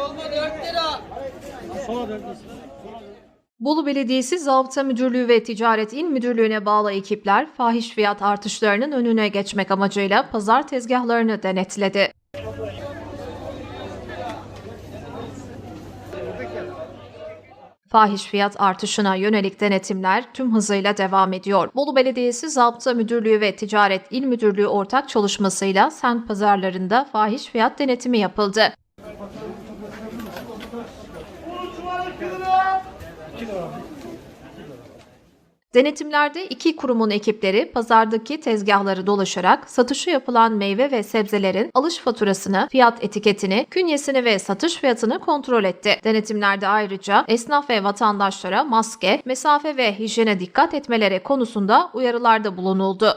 Dolma 4 lira. Bolu Belediyesi Zabıta Müdürlüğü ve Ticaret İl Müdürlüğü'ne bağlı ekipler fahiş fiyat artışlarının önüne geçmek amacıyla pazar tezgahlarını denetledi. Fahiş fiyat artışına yönelik denetimler tüm hızıyla devam ediyor. Bolu Belediyesi Zabıta Müdürlüğü ve Ticaret İl Müdürlüğü ortak çalışmasıyla semt pazarlarında fahiş fiyat denetimi yapıldı. Denetimlerde iki kurumun ekipleri pazardaki tezgahları dolaşarak satışı yapılan meyve ve sebzelerin alış faturasını, fiyat etiketini, künyesini ve satış fiyatını kontrol etti. Denetimlerde ayrıca esnaf ve vatandaşlara maske, mesafe ve hijyene dikkat etmeleri konusunda uyarılarda bulunuldu.